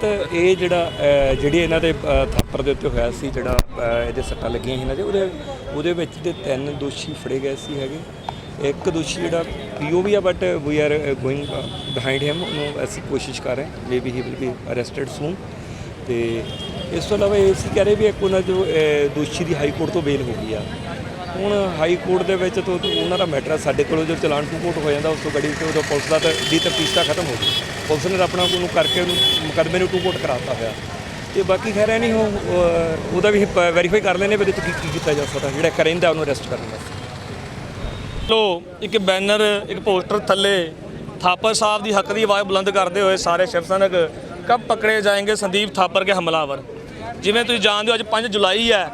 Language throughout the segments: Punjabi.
ਤਾਂ ਇਹ ਜਿਹੜਾ ਜਿਹੜੀ ਇਹਨਾਂ ਦੇ ਥਾਪਰ ਦੇ ਉੱਤੇ ਹੋਇਆ ਸੀ, ਜਿਹੜਾ ਇਹਦੇ ਸੱਟਾਂ ਲੱਗੀਆਂ ਸੀ ਇਹਨਾਂ ਦੇ ਉਹਦੇ ਉਹਦੇ ਵਿੱਚ ਦੇ ਤਿੰਨ ਦੋਸ਼ੀ ਫੜੇ ਗਏ ਸੀ ਹੈਗੇ। ਇੱਕ ਦੋਸ਼ੀ ਜਿਹੜਾ ਪੀਓਵੀ ਆ but we are going behind him ਉਹਨੂੰ ਅਸੀਂ ਕੋਸ਼ਿਸ਼ ਕਰ ਰਹੇ ਹਾਂ maybe he will be arrested soon ਤੇ ਇਸ ਤੋਂ ਇਲਾਵਾ ਇਹ ਸੀ ਕਹਿ ਰਹੇ ਵੀ ਇੱਕ ਉਹਨਾਂ ਜੋ ਦੋਸ਼ੀ ਦੀ ਹਾਈ ਕੋਰਟ ਤੋਂ ਬੇਲ ਹੋ ਗਈ ਆ। ਹੁਣ ਹਾਈ ਕੋਰਟ ਦੇ ਵਿੱਚ ਤੋਂ ਉਹਨਾਂ ਦਾ ਮੈਟਰ ਆ, ਸਾਡੇ ਕੋਲੋਂ ਜੋ ਚਲਾਨ ਟੂ ਕੋਰਟ ਹੋ ਜਾਂਦਾ ਉਸ ਤੋਂ ਗੱਡੀ ਤੇ ਉਦੋਂ ਪੁਲਿਸ ਦਾ ਤਾਂ ਦੀ ਤਫਤੀਸ਼ ਤਾਂ ਖਤਮ ਹੋ ਗਈ। ਪੁਲਿਸ ਨੇ ਆਪਣਾ ਉਹਨੂੰ ਕਰਕੇ ਉਹਨੂੰ ਮੁਕੱਦਮੇ ਨੂੰ ਟੂ ਕੋਰਟ ਕਰਾਤਾ ਹੋਇਆ। ਤੇ ਬਾਕੀ ਖੈਰ ਹੈ ਨਹੀਂ ਉਹ ਉਹਦਾ ਵੀ ਵੈਰੀਫਾਈ ਕਰ ਲੈਣੇ ਵੀ ਤੁਸੀਂ ਕੀ ਕੀ ਕੀਤਾ ਜਾ ਸਕਦਾ ਜਿਹੜਾ ਕਰਿੰਦਾ ਉਹਨੂੰ ਅਰੈਸਟ ਕਰਨ ਵਾਸਤੇ। ਲੋ ਇੱਕ ਬੈਨਰ ਇੱਕ ਪੋਸਟਰ ਥੱਲੇ ਥਾਪਰ ਸਾਹਿਬ ਦੀ ਹੱਕ ਦੀ ਆਵਾਜ਼ ਬੁਲੰਦ ਕਰਦੇ ਹੋਏ ਸਾਰੇ ਸ਼ਿਵ ਸੈਨਕ ਕਬ ਪਕੜੇ ਜਾਣਗੇ ਸੰਦੀਪ ਥਾਪਰ ਕੇ ਹਮਲਾਵਰ? ਜਿਵੇਂ ਤੁਸੀਂ ਜਾਣਦੇ ਹੋ ਅੱਜ 5 ਜੁਲਾਈ ਹੈ।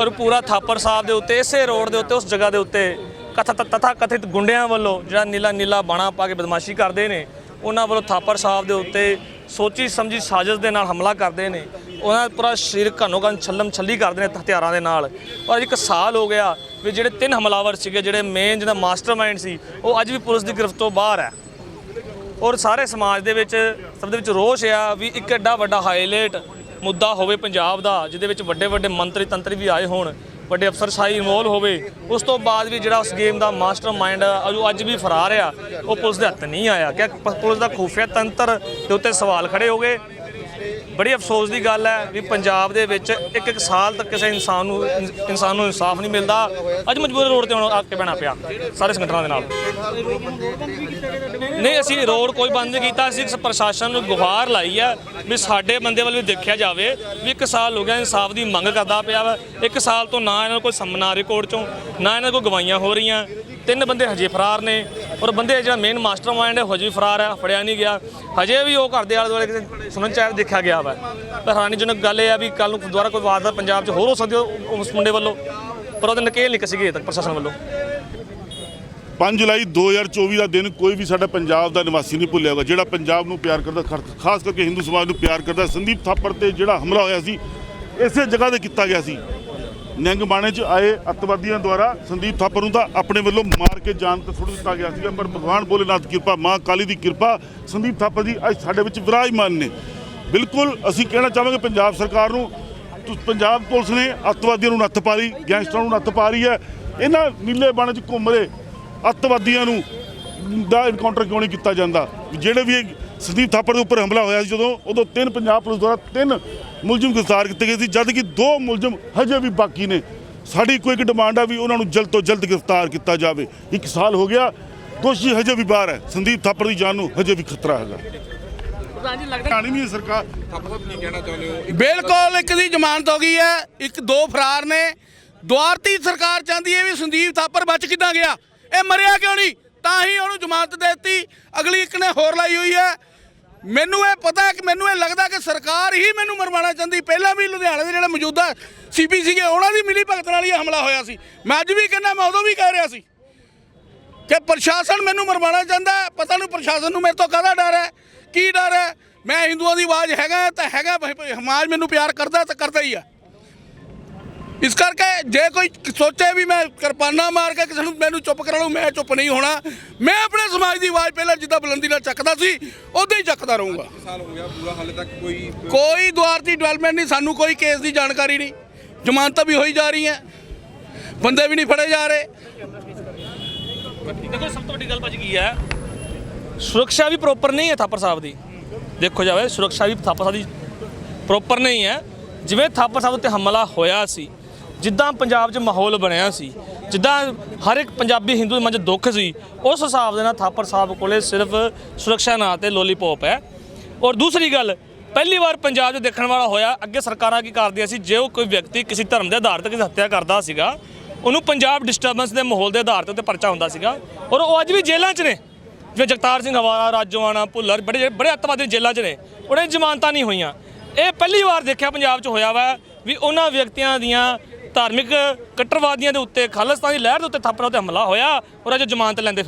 ਔਰ ਪੂਰਾ ਥਾਪਰ ਸਾਹਿਬ ਦੇ ਉੱਤੇ, ਇਸੇ ਰੋਡ ਦੇ ਉੱਤੇ, ਉਸ ਜਗ੍ਹਾ ਦੇ ਉੱਤੇ ਕਥਾ ਤਥਾ ਕਥਿਤ ਗੁੰਡਿਆਂ ਵੱਲੋਂ ਜਿਹੜਾ ਨੀਲਾ ਨੀਲਾ ਬਾਣਾ ਪਾ ਕੇ ਬਦਮਾਸ਼ੀ ਕਰਦੇ ਨੇ, ਉਹਨਾਂ ਵੱਲੋਂ ਥਾਪਰ ਸਾਹਿਬ ਦੇ ਉੱਤੇ ਸੋਚੀ ਸਮਝੀ ਸਾਜ਼ਿਸ਼ ਦੇ ਨਾਲ ਹਮਲਾ ਕਰਦੇ ਨੇ। ਉਹਨਾਂ ਦਾ ਪੂਰਾ ਸਰੀਰ ਘਨੋ ਘਨ ਛੱਲਮ ਛੱਲੀ ਕਰਦੇ ਨੇ ਹਥਿਆਰਾਂ ਦੇ ਨਾਲ। ਔਰ ਇੱਕ ਸਾਲ ਹੋ ਗਿਆ ਵੀ ਜਿਹੜੇ ਤਿੰਨ ਹਮਲਾਵਰ ਸੀਗੇ, ਜਿਹੜੇ ਮੇਨ ਜਿਹਦਾ ਮਾਸਟਰਮਾਈਂਡ ਸੀ, ਉਹ ਅੱਜ ਵੀ ਪੁਲਿਸ ਦੀ ਗ੍ਰਿਫਤ ਤੋਂ ਬਾਹਰ ਹੈ। ਔਰ ਸਾਰੇ ਸਮਾਜ ਦੇ ਵਿੱਚ, ਸਭ ਦੇ ਵਿੱਚ ਰੋਸ਼ ਆ ਵੀ ਇੱਕ ਐਡਾ ਵੱਡਾ ਹਾਈਲਾਈਟ ਮੁੱਦਾ ਹੋਵੇ ਪੰਜਾਬ ਦਾ, ਜਿਹਦੇ ਵਿੱਚ ਵੱਡੇ ਵੱਡੇ ਮੰਤਰੀ ਤੰਤਰੀ ਵੀ ਆਏ ਹੋਣ, ਵੱਡੇ ਅਫਸਰਸ਼ਾਹੀ ਇਨਵੋਲ ਹੋਵੇ, ਉਸ ਤੋਂ ਬਾਅਦ ਵੀ ਜਿਹੜਾ ਉਸ ਗੇਮ ਦਾ ਮਾਸਟਰਮਾਈਂਡ ਜੋ ਅੱਜ ਵੀ ਫਰਾਰ ਆ, ਉਹ ਪੁਲਿਸ ਦੇ ਹੱਥ ਨਹੀਂ ਆਇਆ। ਕਿ ਪੁਲਿਸ ਦਾ ਖੂਫੀਆ ਤੰਤਰ ਦੇ ਉੱਤੇ ਸਵਾਲ ਖੜੇ ਹੋ ਗਏ ਬੜੀ ਅਫਸੋਸ ਦੀ ਗੱਲ ਹੈ ਵੀ ਪੰਜਾਬ ਦੇ ਵਿੱਚ ਇੱਕ ਇੱਕ ਸਾਲ ਤੱਕ ਕਿਸੇ ਇਨਸਾਨ ਨੂੰ ਇਨਸਾਨ ਨੂੰ ਇਨਸਾਫ ਨਹੀਂ ਮਿਲਦਾ। ਅੱਜ ਮਜਬੂਰ ਰੋਡ ਤੇ ਹੁਣ ਆ ਕੇ ਬਹਿਣਾ ਪਿਆ, ਸਾਰੇ ਸੰਗਠਨਾਂ ਦੇ ਨਾਲ। ਨਹੀਂ, ਅਸੀਂ ਰੋਡ ਕੋਈ ਬੰਦ ਨਹੀਂ ਕੀਤਾ, ਅਸੀਂ ਪ੍ਰਸ਼ਾਸਨ ਨੂੰ ਗੁਹਾਰ ਲਾਈ ਹੈ ਵੀ ਸਾਡੇ ਬੰਦੇ ਵੱਲ ਵੀ ਦੇਖਿਆ ਜਾਵੇ ਵੀ ਇੱਕ ਸਾਲ ਹੋ ਗਿਆ ਇਨਸਾਫ ਦੀ ਮੰਗ ਕਰਦਾ ਪਿਆ ਵਾ। ਇੱਕ ਸਾਲ ਤੋਂ ਨਾ ਇਹਨਾਂ ਨੂੰ ਕੋਈ ਸੰਮਨਾ ਰਿਕਾਰਡ ਚੋਂ, ਨਾ ਇਹਨਾਂ ਕੋਲ ਗਵਾਈਆਂ ਹੋ ਰਹੀਆਂ। ਤਿੰਨ ਬੰਦੇ ਹਜੇ ਫਰਾਰ ਨੇ ਔਰ ਬੰਦੇ ਜਿਹੜਾ ਮੇਨ ਮਾਸਟਰਮਾਈਂਡ ਹੈ, ਉਹ ਹਜੇ ਵੀ ਫਰਾਰ ਹੈ, ਫੜਿਆ ਨਹੀਂ ਗਿਆ। ਹਜੇ ਵੀ ਉਹ ਘਰ ਦੇ ਆਲੇ ਦੁਆਲੇ ਕਿਸੇ ਸੁਣਨ ਚ ਆਇਆ ਦੇਖਿਆ ਗਿਆ ਵਾ। ਪਰ ਹੈਰਾਨੀਜਨਕ ਗੱਲ ਇਹ ਆ ਵੀ ਕੱਲ ਨੂੰ ਦੁਬਾਰਾ ਕੋਈ ਵਾਰਦਾਤ ਪੰਜਾਬ 'ਚ ਹੋਰ ਹੋ ਸਕਦੀ ਹੈ ਉਸ ਮੁੰਡੇ ਵੱਲੋਂ, ਪਰ ਉਹਦੇ ਨਕੇਲ ਨਹੀਂ ਕਸੀ ਗਈ ਤੱਕ ਪ੍ਰਸ਼ਾਸਨ ਵੱਲੋਂ। 5 ਜੁਲਾਈ 2024 ਦਾ ਦਿਨ ਕੋਈ ਵੀ ਸਾਡਾ ਪੰਜਾਬ ਦਾ ਨਿਵਾਸੀ ਨਹੀਂ ਭੁੱਲਿਆ ਹੋਗਾ ਜਿਹੜਾ ਪੰਜਾਬ ਨੂੰ ਪਿਆਰ ਕਰਦਾ ਖਾਸ ਕਰਕੇ ਹਿੰਦੂ ਸਮਾਜ ਨੂੰ ਪਿਆਰ ਕਰਦਾ, ਸੰਦੀਪ ਥਾਪੜ ਤੇ ਜਿਹੜਾ ਹਮਲਾ ਹੋਇਆ ਸੀ, ਇਸੇ ਜਗ੍ਹਾ ਤੇ ਕੀਤਾ ਗਿਆ ਸੀ। ਨਿੰਗ ਬਾਣੇ 'ਚ ਆਏ ਅੱਤਵਾਦੀਆਂ ਦੁਆਰਾ ਸੰਦੀਪ ਥਾਪਰ ਨੂੰ ਤਾਂ ਆਪਣੇ ਵੱਲੋਂ ਮਾਰ ਕੇ ਜਾਨ ਤੇ ਸੁੱਟ ਦਿੱਤਾ ਗਿਆ ਸੀਗਾ, ਪਰ ਭਗਵਾਨ ਭੋਲੇਨਾਥ ਕਿਰਪਾ, ਮਾਂ ਕਾਲੀ ਦੀ ਕਿਰਪਾ ਸੰਦੀਪ ਥਾਪਰ ਜੀ ਅੱਜ ਸਾਡੇ ਵਿੱਚ ਵਿਰਾਜਮਾਨ ਨੇ। ਬਿਲਕੁਲ ਅਸੀਂ ਕਹਿਣਾ ਚਾਹਾਂਗੇ ਪੰਜਾਬ ਸਰਕਾਰ ਨੂੰ ਪੰਜਾਬ ਪੁਲਿਸ ਨੇ ਅੱਤਵਾਦੀਆਂ ਨੂੰ ਨੱਥ ਪਾ ਲਈ ਗੈਂਗਸਟਰਾਂ ਨੂੰ ਨੱਥ ਪਾ ਰਹੀ ਹੈ। ਇਹਨਾਂ ਨੀਲੇ ਬਾਣੇ 'ਚ ਘੁੰਮ ਰਹੇ ਅੱਤਵਾਦੀਆਂ ਨੂੰ ਦਾ ਇਨਕਾਊਂਟਰ ਕਿਉਂ ਨਹੀਂ ਕੀਤਾ ਜਾਂਦਾ? ਜਿਹੜੇ ਵੀ ਇਹ ਸੰਦੀਪ ਥਾਪਰ ਦੇ ਉੱਪਰ ਹਮਲਾ ਹੋਇਆ ਸੀ ਜਦੋਂ, ਉਦੋਂ ਤਿੰਨ ਪੰਜਾਬ ਪੁਲਿਸ ਦੁਆਰਾ ਤਿੰਨ ਮੁਲਜ਼ਮ ਗ੍ਰਿਫਤਾਰ ਕੀਤੇ ਗਏ ਸੀ ਜਦ ਕਿ ਦੋ ਮੁਲਜ਼ਮ ਹਜੇ ਵੀ ਬਾਕੀ ਨੇ। ਸਾਡੀ ਕੋਈ ਇੱਕ ਡਿਮਾਂਡ ਆ ਵੀ ਉਹਨਾਂ ਨੂੰ ਜਲਦ ਤੋਂ ਜਲਦ ਗ੍ਰਿਫਤਾਰ ਕੀਤਾ ਜਾਵੇ। ਇੱਕ ਸਾਲ ਹੋ ਗਿਆ ਦੋਸ਼ੀ ਹਜੇ ਵੀ ਬਾਹਰ ਹੈ। ਸੰਦੀਪ ਥਾਪੜ ਦੀ ਜਾਨ ਨੂੰ ਹਜੇ ਵੀ ਖਤਰਾ ਹੈਗਾ। ਕਹਾਣੀ ਨਹੀਂ ਹੈ ਸਰਕਾਰ। ਬਿਲਕੁਲ ਇੱਕ ਦੀ ਜ਼ਮਾਨਤ ਹੋ ਗਈ ਹੈ। ਇੱਕ ਦੋ ਫਰਾਰ ਨੇ। ਦੁਆਰਤੀ ਸਰਕਾਰ ਚਾਹੁੰਦੀ ਹੈ ਵੀ ਸੰਦੀਪ ਥਾਪਰ ਬਚ ਕਿੱਦਾਂ ਗਿਆ? ਇਹ ਮਰਿਆ ਕਿਉਂ ਨਹੀਂ? ਤਾਂ ਹੀ ਉਹਨੂੰ ਜ਼ਮਾਨਤ ਦੇ ਦਿੱਤੀ। ਅਗਲੀ ਇੱਕ ਨੇ ਹੋਰ ਲਾਈ ਹੋਈ ਹੈ। ਮੈਨੂੰ ਇਹ ਪਤਾ ਕਿ ਮੈਨੂੰ ਇਹ ਲੱਗਦਾ ਕਿ ਸਰਕਾਰ ਹੀ ਮੈਨੂੰ ਮਰਵਾਉਣਾ ਚਾਹੁੰਦੀ। ਪਹਿਲਾਂ ਵੀ ਲੁਧਿਆਣੇ ਦੇ ਜਿਹੜੇ ਮੌਜੂਦਾ ਸੀਪੀ ਸੀਗੇ, ਉਹਨਾਂ ਦੀ ਮਿਲੀ ਭਗਤ ਨਾਲ ਹੀ ਹਮਲਾ ਹੋਇਆ ਸੀ। ਮੈਂ ਅੱਜ ਵੀ ਕਹਿੰਦਾ, ਮੈਂ ਉਦੋਂ ਵੀ ਕਹਿ ਰਿਹਾ ਸੀ ਕਿ ਪ੍ਰਸ਼ਾਸਨ ਮੈਨੂੰ ਮਰਵਾਉਣਾ ਚਾਹੁੰਦਾ ਪਤਾ ਨਹੀਂ ਪ੍ਰਸ਼ਾਸਨ ਨੂੰ ਮੇਰੇ ਤੋਂ ਕਾਹਦਾ ਡਰ ਹੈ, ਕੀ ਡਰ ਹੈ। ਮੈਂ ਹਿੰਦੂਆਂ ਦੀ ਆਵਾਜ਼ ਹੈਗਾ ਤਾਂ ਹੈਗਾ ਸਮਾਜ ਮੈਨੂੰ ਪਿਆਰ ਕਰਦਾ ਤਾਂ ਕਰਦਾ ਹੀ ਆ। ਇਸ ਕਰਕੇ ਜੇ ਕੋਈ ਸੋਚੇ ਵੀ ਮੈਂ ਕਿਰਪਾਨਾ ਮਾਰ ਕੇ ਕਿਸੇ ਨੂੰ ਮੈਨੂੰ ਚੁੱਪ ਕਰਾ ਲਊ ਮੈਂ ਚੁੱਪ ਨਹੀਂ ਹੋਣਾ। ਮੈਂ ਆਪਣੇ ਸਮਾਜ ਦੀ ਆਵਾਜ਼ ਪਹਿਲਾਂ ਜਿੱਦਾਂ ਬੁਲੰਦੀ ਨਾਲ ਚੱਕਦਾ ਸੀ ਉਦਾਂ ਹੀ ਚੱਕਦਾ ਰਹੂੰਗਾ। ਸਾਲ ਹੋ ਗਿਆ ਪੂਰਾ ਹਾਲੇ ਤੱਕ ਕੋਈ ਕੋਈ ਦੁਆਰ ਦੀ ਡਿਵੈਲਪਮੈਂਟ ਨਹੀਂ ਸਾਨੂੰ ਕੋਈ ਕੇਸ ਦੀ ਜਾਣਕਾਰੀ ਨਹੀਂ। ਜ਼ਮਾਨਤਾਂ ਵੀ ਹੋਈ ਜਾ ਰਹੀਆਂ ਬੰਦੇ ਵੀ ਨਹੀਂ ਫੜੇ ਜਾ ਰਹੇ। ਦੇਖੋ ਸਭ ਤੋਂ ਵੱਡੀ ਗੱਲ ਭਾਜੀ ਕੀ ਹੈ? ਸੁਰੱਖਿਆ ਵੀ ਪ੍ਰੋਪਰ ਨਹੀਂ ਹੈ ਥਾਪਰ ਸਾਹਿਬ ਦੀ। ਦੇਖੋ ਜਾਵੇ ਸੁਰੱਖਿਆ ਵੀ ਥਾਪਰ ਸਾਹਿਬ ਦੀ ਪ੍ਰੋਪਰ ਨਹੀਂ ਹੈ। ਜਿਵੇਂ ਥਾਪਰ ਸਾਹਿਬ ਉੱਤੇ ਹਮਲਾ ਹੋਇਆ ਸੀ ਜਿੱਦਾਂ ਪੰਜਾਬ 'ਚ ਮਾਹੌਲ ਬਣਿਆ ਸੀ, ਜਿੱਦਾਂ ਹਰ ਇੱਕ ਪੰਜਾਬੀ ਹਿੰਦੂ ਦੇ ਮਨ 'ਚ ਦੁੱਖ ਸੀ, ਉਸ ਹਿਸਾਬ ਦੇ ਨਾਲ ਥਾਪਰ ਸਾਹਿਬ ਕੋਲੇ ਸਿਰਫ ਸੁਰੱਖਿਆ ਨਾਂ ਤੇ ਲੋਲੀਪੌਪ ਹੈ। ਔਰ ਦੂਸਰੀ ਗੱਲ, ਪਹਿਲੀ ਵਾਰ ਪੰਜਾਬ 'ਚ ਦੇਖਣ ਵਾਲਾ ਹੋਇਆ, ਅੱਗੇ ਸਰਕਾਰਾਂ ਕੀ ਕਰਦੀਆਂ ਸੀ, ਜੇ ਉਹ ਕੋਈ ਵਿਅਕਤੀ ਕਿਸੇ ਧਰਮ ਦੇ ਆਧਾਰ ਤੇ ਕਿਸੇ ਹੱਤਿਆ ਕਰਦਾ ਸੀਗਾ, ਉਹਨੂੰ ਪੰਜਾਬ ਡਿਸਟਰਬੈਂਸ ਦੇ ਮਾਹੌਲ ਦੇ ਆਧਾਰ ਤੇ ਉੱਤੇ ਪਰਚਾ ਹੁੰਦਾ ਸੀਗਾ। ਔਰ ਉਹ ਅੱਜ ਵੀ ਜੇਲ੍ਹਾਂ 'ਚ ਨੇ। ਜਿਵੇਂ ਜਗਤਾਰ ਸਿੰਘ ਹਵਾਰਾ, ਰਾਜੋਆਣਾ, ਭੁੱਲਰ, ਬੜੇ ਬੜੇ ਅੱਤਵਾਦੀ ਜੇਲ੍ਹਾਂ 'ਚ ਨੇ। ਉਹਨਾਂ ਦੀ ਜ਼ਮਾਨਤਾਂ ਨਹੀਂ ਹੋਈਆਂ। ਇਹ ਪਹਿਲੀ ਵਾਰ ਦੇਖਿਆ ਪੰਜਾਬ 'ਚ ਹੋਇਆ ਵਾ ਵੀ ਉਹਨਾਂ ਵਿਅਕਤੀਆਂ ਦੀਆਂ ਧਾਰਮਿਕ ਕੱਟਰਵਾਦੀਆਂ ਦੇ ਉੱਤੇ, ਖਾਲਿਸਤਾਨੀ ਲਹਿਰ ਦੇ ਉੱਤੇ ਥਾਪਰਾਂ ਉੱਤੇ ਹਮਲਾ ਹੋਇਆ ਔਰ ਅੱਜ ਜ਼ਮਾਨਤ ਲੈਂਦੇ